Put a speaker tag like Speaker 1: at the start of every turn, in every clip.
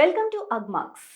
Speaker 1: Welcome to Agmax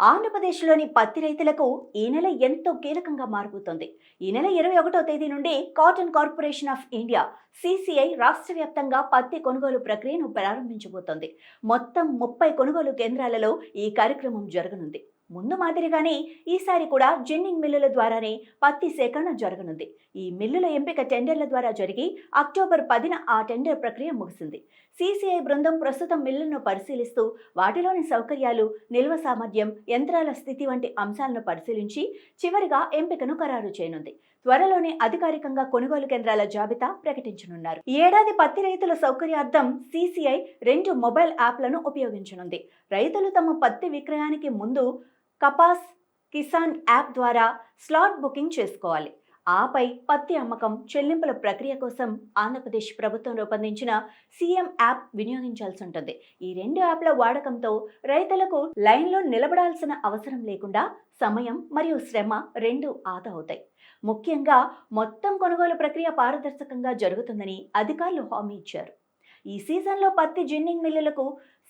Speaker 1: ఆంధ్రప్రదేశ్లోని పత్తి రైతులకు ఈ నెల ఎంతో కీలకంగా మారబోతోంది ఈ నెల ఇరవై ఒకటో తేదీ నుండి cotton corporation of India CCI రాష్ట్ర వ్యాప్తంగా పత్తి కొనుగోలు ప్రక్రియను ప్రారంభించబోతోంది. మొత్తం ముప్పై కొనుగోలు కేంద్రాలలో ఈ కార్యక్రమం జరగనుంది. ముందు మాదిరిగానే ఈసారి కూడా జిన్నింగ్ మిల్లుల ద్వారానే పత్తి సేకరణ జరగనుంది. ఈ మిల్లుల ఎంపిక టెండర్ల ద్వారా జరిగి అక్టోబర్ పదిన ఆ టెండర్ ప్రక్రియ ముగిసింది. సీసీఐ బృందం ప్రస్తుతం మిల్లులను పరిశీలిస్తూ వాటిలోని సౌకర్యాలు నిల్వ సామర్థ్యం యంత్రాల స్థితి వంటి అంశాలను పరిశీలించి చివరిగా ఎంపికను ఖరారు చేయనుంది. త్వరలోనే అధికారికంగా కొనుగోలు కేంద్రాల జాబితా ప్రకటించనున్నారు. ఈ ఏడాది పత్తి రైతుల సౌకర్యార్థం సీసీఐ రెండు మొబైల్ యాప్లను ఉపయోగించనుంది. రైతులు తమ పత్తి విక్రయానికి ముందు కపాస్ కిసాన్ యాప్ ద్వారా స్లాట్ బుకింగ్ చేసుకోవాలి. ఆపై పత్తి అమ్మకం చెల్లింపుల ప్రక్రియ కోసం ఆంధ్రప్రదేశ్ ప్రభుత్వం రూపొందించిన సీఎం యాప్ వినియోగించాల్సి ఉంటుంది. ఈ రెండు యాప్ల వాడకంతో రైతులకు లైన్లో నిలబడాల్సిన అవసరం లేకుండా సమయం మరియు శ్రమ రెండు ఆదా అవుతాయి. ముఖ్యంగా మొత్తం కొనుగోలు ప్రక్రియ పారదర్శకంగా జరుగుతుందని అధికారులు హామీ ఇచ్చారు. ఈ సీజన్లో పత్తి జిన్నింగ్ మిల్లులకు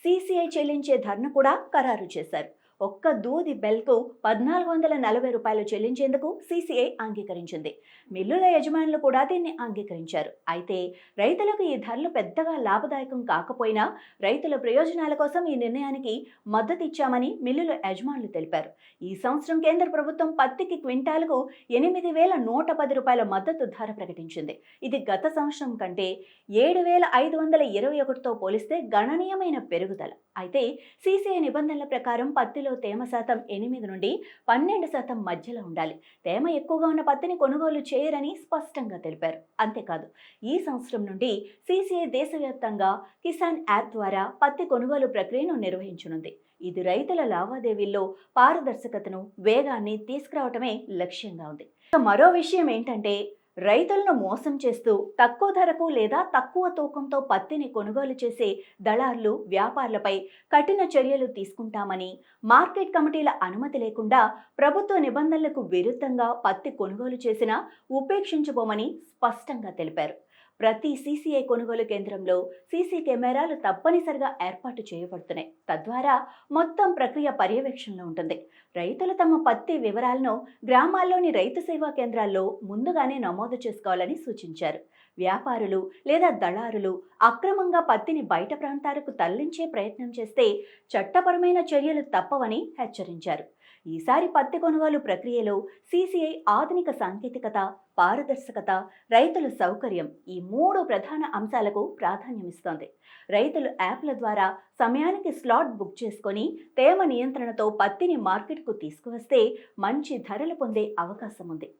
Speaker 1: సీసీఐ చెల్లించే ధరను కూడా ఖరారు చేశారు. ఒక్క దూది బెల్కు పద్నాలుగు వందల నలభై రూపాయలు చెల్లించేందుకు సీసీఐ అంగీకరించింది. మిల్లుల యజమానులు కూడా దీన్ని అంగీకరించారు. అయితే రైతులకు ఈ ధరలు పెద్దగా లాభదాయకం కాకపోయినా రైతుల ప్రయోజనాల కోసం ఈ నిర్ణయానికి మద్దతిచ్చామని మిల్లుల యజమానులు తెలిపారు. ఈ సంవత్సరం కేంద్ర ప్రభుత్వం పత్తికి క్వింటాలకు ఎనిమిది వేల నూట పది రూపాయల మద్దతు ధర ప్రకటించింది. ఇది గత సంవత్సరం కంటే ఏడు వేల ఐదు వందల ఇరవై ఒకటితో పోలిస్తే గణనీయమైన పెరుగుదల. అయితే సీసీఐ నిబంధనల ప్రకారం పత్తి పత్తిలో తేమ శాతం ఎనిమిది నుండి పన్నెండు శాతం మధ్యలో ఉండాలి. తేమ ఎక్కువగా ఉన్న పత్తిని కొనుగోలు చేయరని స్పష్టంగా తెలిపారు. అంతేకాదు ఈ సంవత్సరం నుండి సీసీఐ దేశవ్యాప్తంగా కిసాన్ యాప్ ద్వారా పత్తి కొనుగోలు ప్రక్రియను నిర్వహించనుంది. ఇది రైతుల లావాదేవీల్లో పారదర్శకతను వేగాన్ని తీసుకురావటమే లక్ష్యంగా ఉంది. మరో విషయం ఏంటంటే రైతులను మోసం చేస్తూ తక్కువ ధరకు లేదా తక్కువ తూకంతో పత్తిని కొనుగోలు చేసే దళార్లు వ్యాపారులపై కఠిన చర్యలు తీసుకుంటామని మార్కెట్ కమిటీల అనుమతి లేకుండా ప్రభుత్వ నిబంధనలకు విరుద్ధంగా పత్తి కొనుగోలు చేసినా ఉపేక్షించబోమని స్పష్టంగా తెలిపారు. ప్రతి సీసీఐ కొనుగోలు కేంద్రంలో సీసీ కెమెరాలు తప్పనిసరిగా ఏర్పాటు చేయబడుతున్నాయి. తద్వారా మొత్తం ప్రక్రియ పర్యవేక్షణలో ఉంటుంది. రైతులు తమ పత్తి వివరాలను గ్రామాల్లోని రైతు సేవా కేంద్రాల్లో ముందుగానే నమోదు చేసుకోవాలని సూచించారు. వ్యాపారులు లేదా దళారులు అక్రమంగా పత్తిని బయట ప్రాంతాలకు తరలించే ప్రయత్నం చేస్తే చట్టపరమైన చర్యలు తప్పవని హెచ్చరించారు. ఈసారి పత్తి కొనుగోలు ప్రక్రియలో సీసీఐ ఆధునిక సాంకేతికత పారదర్శకత రైతుల సౌకర్యం ఈ మూడు ప్రధాన అంశాలకు ప్రాధాన్యమిస్తోంది. రైతులు యాప్ల ద్వారా సమయానికి స్లాట్ బుక్ చేసుకొని తేమ నియంత్రణతో పత్తిని మార్కెట్కు తీసుకువస్తే మంచి ధరలు పొందే అవకాశం ఉంది